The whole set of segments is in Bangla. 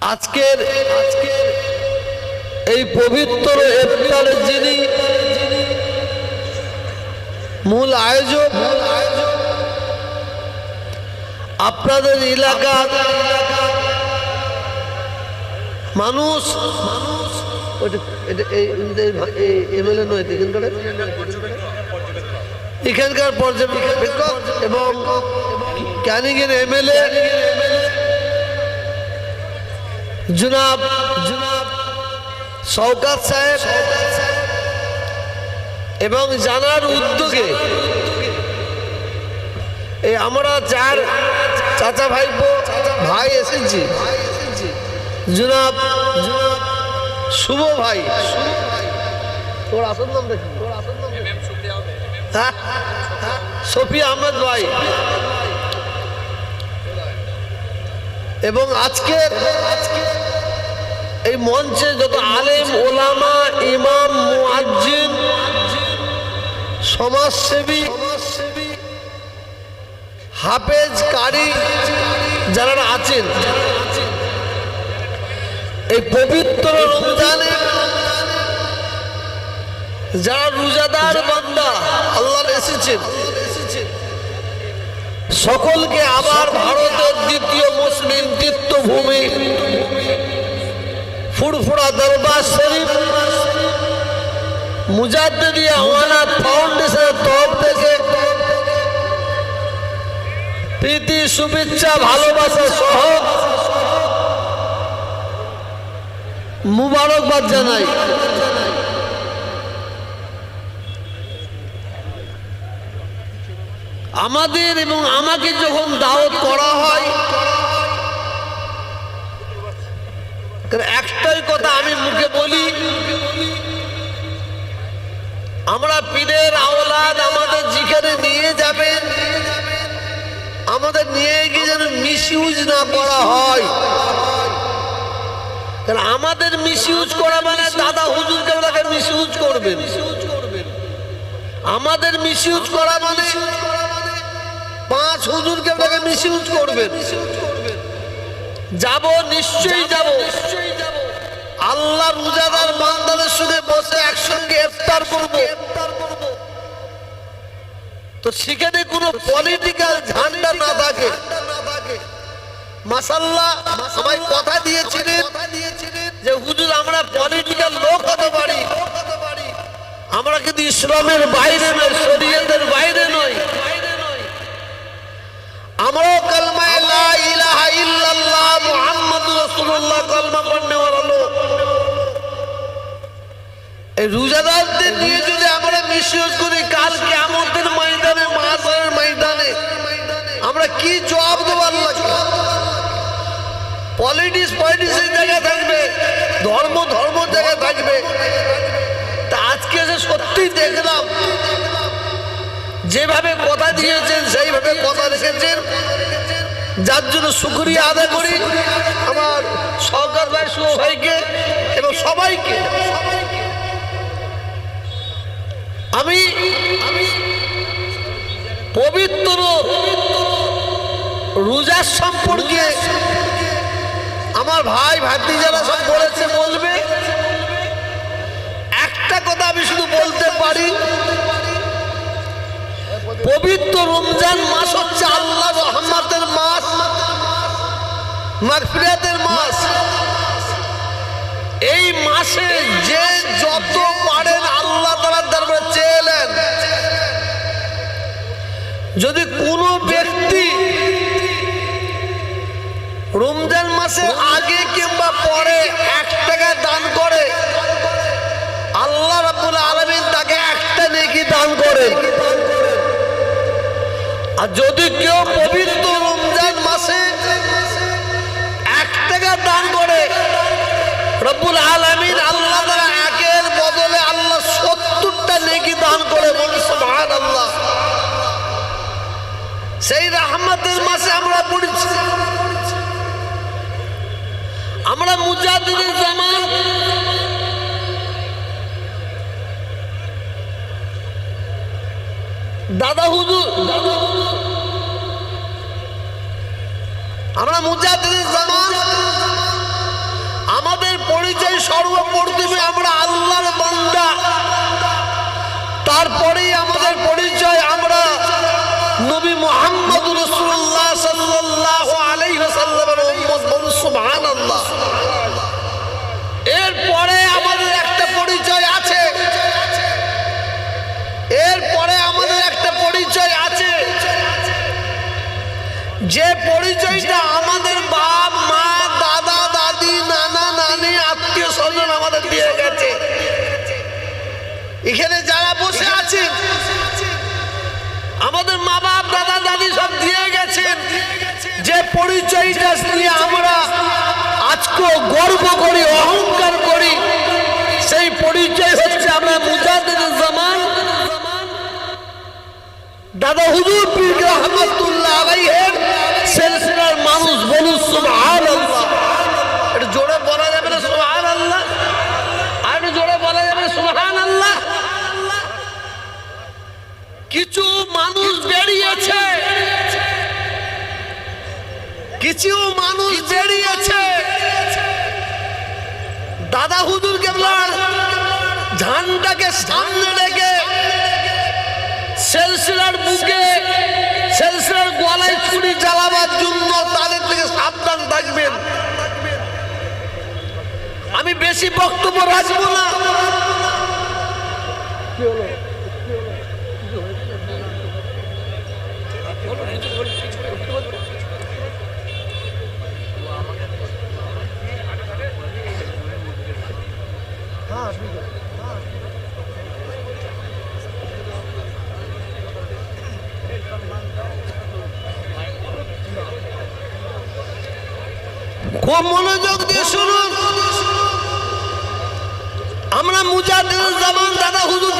আজকের আজকের এই পবিত্র ইফতারের যিনি মূল আয়োজক, আপনাদের এলাকার মানুষ মানুষ এমএলএ নয় এখানকার? এখানকার পর্যবেক্ষক এবং ক্যানিংয়ের এমএলএ জুনাব জুনাব শওকাত সাহেব এবং জানার উদ্যোগে এই আমরা চার চাচা ভাই ভাই এসেছি। জুনাব জুনাব শুভ ভাই। তোর আসল নাম দেখি। তোর আসল নাম? শফি আহমেদ ভাই। এবং আজকে আজকে এই মঞ্চে যত আলেম, ওলামা, ইমাম, মুয়াজ্জিন, সমাজসেবী হাফেজ কারি যারা আছেন, এই পবিত্র রমজানে যারা রোজাদার বান্দা আল্লাহ এসেছেন, সকলকে আবার ভারতের দ্বিতীয় মুসলিম তীর্থভূমি ফুরফুরা দরবার শরীফ। মুজাদ্দিদি আমানত ফাউন্ডেশনের তরফ থেকে প্রীতি, শুভেচ্ছা, ভালোবাসা সহ মুবারকবাদ জানাই। আমাদের এবং আমাকে যখন দাওয়াত করা হয় একটাই কথা আমি মুখে বলি, আমরা পীরের আওলাদ আমাদের যেখানে নিয়ে যাবেন, আমাদের নিয়ে গিয়ে যেন মিস না করা হয়। আমাদের মিস ইউজ করা মানে দাদা হুজুর কেন তাকে মিস ইউজ করবেন। আমাদের মিস ইউজ করা মানে পাঁচ হুজুরকে তাকে মিস ইউজ করবেন। যাব, নিশ্চয়ই যাব। আল্লাহ রোজাদার বান্দাদের সঙ্গে বসে একসঙ্গে ইফতার করব। তো সেখানে কোনো পলিটিক্যাল ঝান্ডা না থাকে। মাসাল্লাহ কথা দিয়েছিলেন যে, হুজুর, আমরা পলিটিক্যাল লোক হতে পারি। আমরা কিন্তু ইসলামের বাইরে নয়, শরীয়তের বাইরে নয়। আমরাও কলমায় লা ইলাহা ইল্লাল্লাহ রাসূলুল্লাহ কলমা পড়নে লোক এই রোজাদারদের নিয়ে যদি আমরা মিসইউজ করি, কাল কিয়ামতের ময়দানে মাহশরের ময়দানে আমরা কি জবাব দেব আল্লাহকে পলিটিক্স পলিটিক্সের জায়গায় থাকবে, ধর্ম ধর্ম জায়গায় থাকবে। তা আজকে যে সত্যি দেখলাম, যেভাবে কথা দিয়েছেন, সেইভাবে কথা রেখেছেন যার জন্য শুক্রিয়া আদায় করি। আমার সরকার ভাই শুভ ভাইকে এবং সবাইকে। আমি পবিত্র রোজার সম্পর্কে আমার ভাই ভাতি যারা সব বলেছে, বলবে। একটা কথা আমি শুধু বলতে পারি। পবিত্র রমজান মাস হচ্ছে আল্লাহ মাস মাগফিরাতের মাস। এই মাসে যে যত পারেন আল্লাহ তালার দরবারে চেয়েলেন যদি কোনো ব্যক্তি রমজান মাসে আগে কিংবা পরে এক টাকা দান করে, আল্লাহ রাব্বুল আলামিন তাকে একটা নেকি দান করে আর রব্বুল আলমিন আল্লাহ তারা একের বদলে আল্লাহ সত্তরটা নেকি দান করে বলি আল্লাহ সেই রাহমাতের মাসে আমরা পড়েছি। আমরা মুজাহিদের জামান দাদা হুজুর। আমরা মুজাহিদের জামান পর্ব প্রথমে আমরা আল্লাহর বান্দা। তারপরেই আমাদের পরিচয়, আমরা নবী মোহাম্মদ রসুল্লাহ সাল্লাহ আলাইসাল্লামের উম্মত বলুন, সুবহানাল্লাহ। এরপরে আমাদের একটা পরিচয় আছে। এরপরে আমাদের একটা পরিচয় আছে। যে পরিচয়টা এখানে যারা বসে আছেন আমাদের মা বাপ দাদা, দাদি সব দিয়ে গেছেন। যে পরিচয়টা নিয়ে আমরা আজকে গর্ব করি, অহংকার করি, সেই পরিচয় হচ্ছে আমরা মুজাদের জামান। দাদা হুজুর পীর রহমতুল্লাহ আলাইহির সিলসিলার মানুষ বলুন, সুবহানাল্লাহ। কিছু মানুষ বেরিয়েছে। দাদা হুজুর কেবলার ঝান্ডাকে সামনে রেখে সেলসিলার বুকে সেলসিলার গলায় চুরি চালাবার জন্য তাদের থেকে সাবধান থাকবেন। আমি বেশি বক্তব্য রাখব না। খুব মনোযোগ দিয়ে শুনুন। আমরা জামান, দাদা হুজুর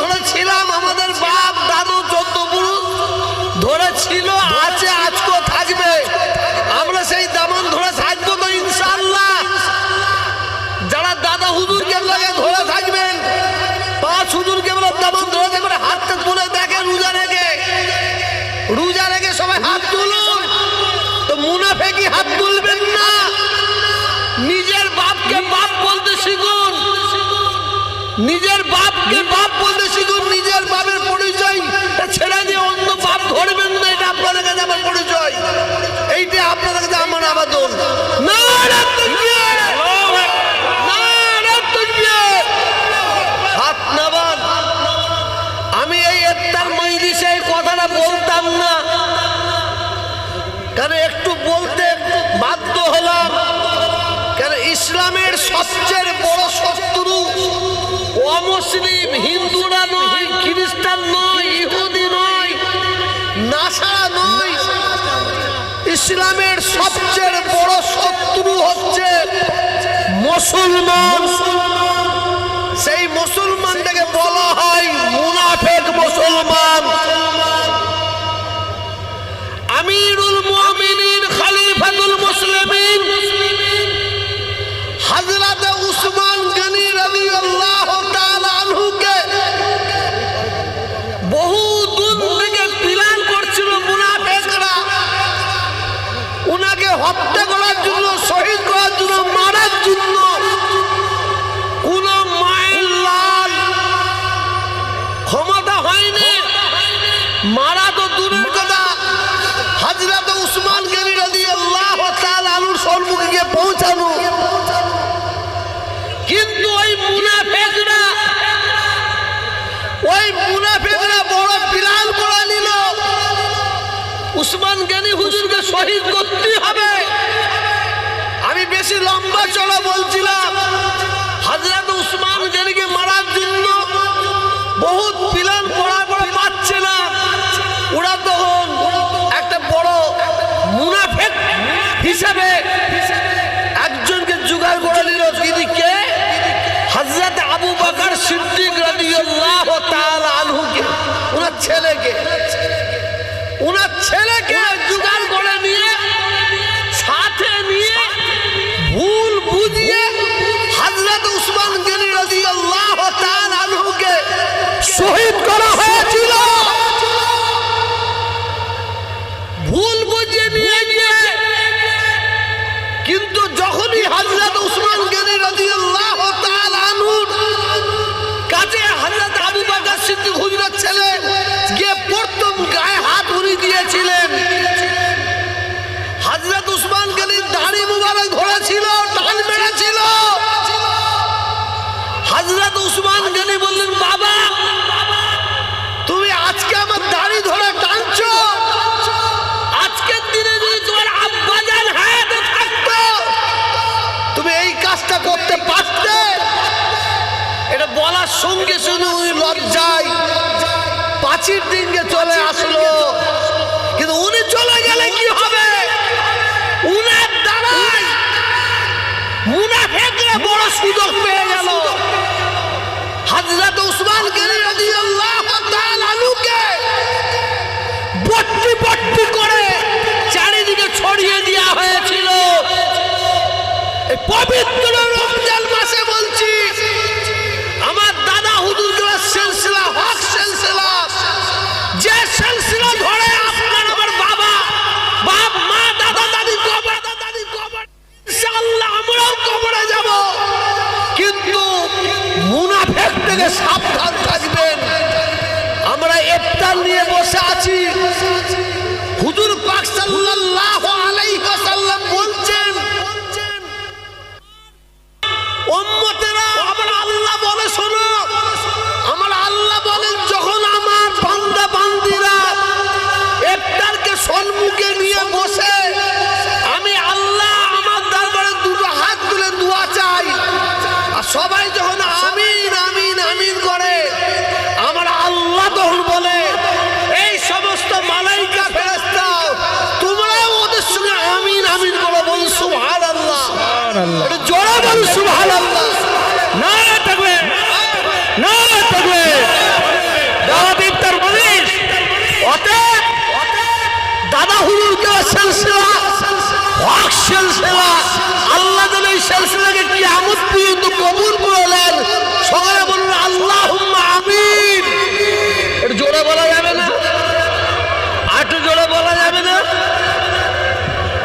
ধরেছিলাম, আমাদের বাপ, দাদু, চোদ্দ পুরুষ ধরেছিল, আছে থাকবে। আমরা সেই দামান ধরে থাকব তো ইনশাল্লাহ যারা দাদা হুজুরকে লাগে ধরে থাকবেন, পাঁচ হুজুরকে বলে দামান ধরে থাকবেন তুলে দেখেন রোজা রেখে। রোজা রেখে সবাই হাত তুলুন। তো মুনাফেকি হাত তুলবেন নিজের বাপকে বাপ বলতে শিখুন নিজের বাপের পরিচয়। ছেড়ে দিয়ে অন্য বাপ ধরবেন না, এটা আপনাদের কাছে আমার পরিচয়। এইটা আপনাদের কাছে আমার আবেদন। নামান আমি এই এত্তার মজলিসে এই কথাটা বলতাম না। কেন একটু বলতে বাধ্য হলাম। কেন ইসলামের সবচেয়ে বড় অমুসলিম হিন্দুরা নয়, খ্রিস্টান নয়, ইহুদি নয়, নাসারা নয়। ইসলামের সবচেয়ে বড় শত্রু হচ্ছে মুসলমান। সেই মুসলমানটাকে বলা হয় মুনাফেক মুসলমান। আমিরুল মারার জন্য। কোন মায়ের লাল ক্ষমতা হয়নি। মারা তো দূরের কথা। হাজরাত উসমান গনি রাদিয়াল্লাহু তাআলা আনহুর সম্মুখে গিয়ে পৌঁছানো। কিন্তু ওই মুনাফেকরা ওই মুনাফেকরা বড় প্ল্যান করে নিল। উসমান গনি হুজুরকে শহীদ করতে হবে। আমি বেশি লম্বা চড়া বলছিলাম। হাজরত উসমান যেদিকে মারার জন্য বহুত পিলান পড়া পরে পাচ্ছে না, ওরা তখন একটা বড় মুনাফেক হিসাবে রাদিয়াল্লাহু তাআলা আনহুর কাজে গিয়ে প্রথম গায়ে হাত উনি দিয়েছিলেন। হযরত উসমান গনির দাড়ি মুবারক ধরেছিল সঙ্গে উনি লজ্জায় পাঁচির দিনকে চলে আসলো। কিন্তু উনি চলে গেলে কি হবে? উনার দ্বারাই মুনাফেকরা বড় সুযোগ পেয়ে গেল। হযরত উসমান গনি রাদিয়াল্লাহু তাআলা আনহুকে বট্টি বট্টি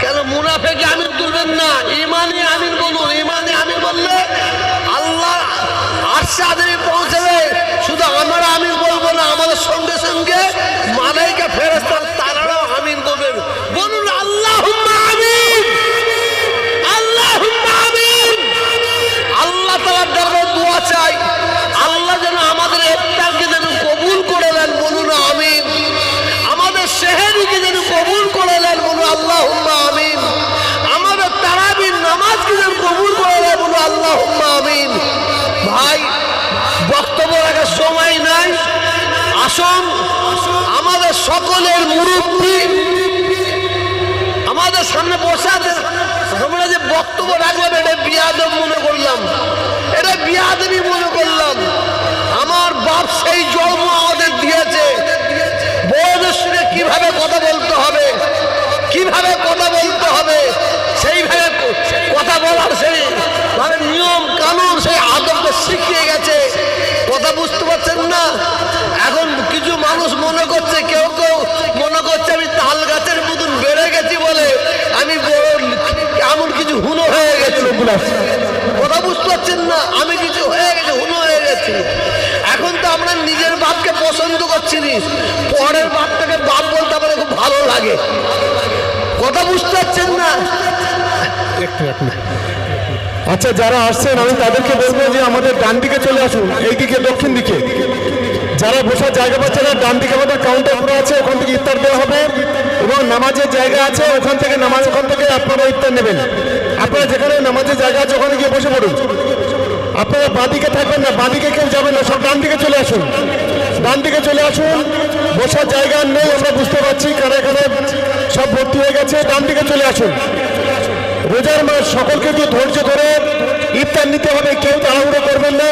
কেন মুনাফেকে আমিন তুলবেন না? ইমানে আমিন বলুন ইমানে আমিন বললে আল্লাহ আরশে আদমি পৌঁছাবে শুধু আমরা আমিন বলব না, আমাদের সঙ্গে সঙ্গে মালাইকা ফেরেস্তার আসুন। আমাদের সকলের মুরব্বী, আমাদের সামনে বসে আছে। আমরা যে বক্তব্য রাখলাম, এটা বিয়াদব মনে করলাম। এটা বিয়াদবি মনে করলাম। আমার বাপ সেই জন্ম আমাদের দিয়েছে। বড়দের সঙ্গে কীভাবে কথা বলতে হবে, কীভাবে কথা বলতে হবে, সেইভাবে কথা বলার সেই মানে নিয়ম কানুন সেই আদবকে শিখিয়ে গেছে। কথা বুঝতে পারছেন না? মানুষ মনে করছে, কেউ কেউ মনে করছে আমি তাল গাছের মতন বেড়ে গেছি বলে আমি এমন কিছু হুনো হয়ে গেছি। কথা বুঝতে পারছেন না, আমি কিছু হয়ে গেছি, হুনো হয়ে গেছি। এখন তো আমরা নিজের বাপকে পছন্দ করছি নি। পরের বাপটাকে বাপ বলতে আমাদের খুব ভালো লাগে। কথা বুঝতে পারছেন না? আচ্ছা যারা আসছেন, আমি তাদেরকে বলব যে আমাদের ডান দিকে চলে আসুন এই দিকে দক্ষিণ দিকে। যারা বসার জায়গা পাচ্ছে না, ডান দিকে আমাদের কাউন্টার পুরো আছে, ওখান থেকে ইফতার দেওয়া হবে এবং নামাজের জায়গা আছে, ওখান থেকে নামাজ, ওখান থেকে আপনারা ইফতার নেবেন। আপনারা যেখানে নামাজের জায়গা আছে, ওখানে গিয়ে বসে পড়ুন। আপনারা বাঁদিকে থাকবেন না বাঁদিকে কেউ যাবেন না, সব ডান দিকে চলে আসুন। ডান দিকে চলে আসুন, বসার জায়গা নেই, আমরা বুঝতে পারছি কারা এখানে সব ভর্তি হয়ে গেছে, ডান দিকে চলে আসুন। রোজার মাস সকলকে দিয়ে ধৈর্য ধরে ইফতার নিতে হবে, কেউ তাড়াহুড়ো করবেন না,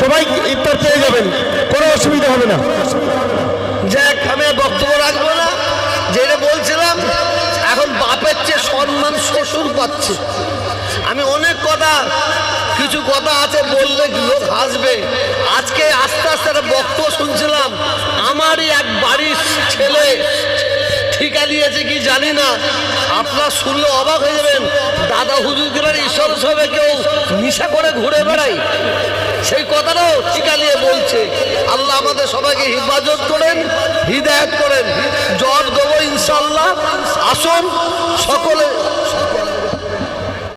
সবাই ইফতার পেয়ে যাবেন, কোনো অসুবিধা হবে না। যাক, আমি বক্তব্য রাখব না। যেটা বলছিলাম, এখন বাপের চেয়ে সম্মান শ্বশুর পাচ্ছে। আমি অনেক কথা, কিছু কথা আছে বললে লোক হাসবে। আজকে আস্তে আস্তে একটা বক্তব্য শুনছিলাম, আমারই এক বাড়ির দিয়েছে কি জানি না। আপনার শুনলে অবাক হয়ে যাবেন। দাদা হুজুর গেলেন ঈশ্বর সবে কেউ নিশা করে ঘুরে বেড়াই সেই কথাটাও চিকালিয়ে বলছে। আল্লাহ আমাদের সবাইকে হিফাজত করেন, হৃদায়ত করেন। জট দেবো ইনশাল্লাহ আসুন, সকলে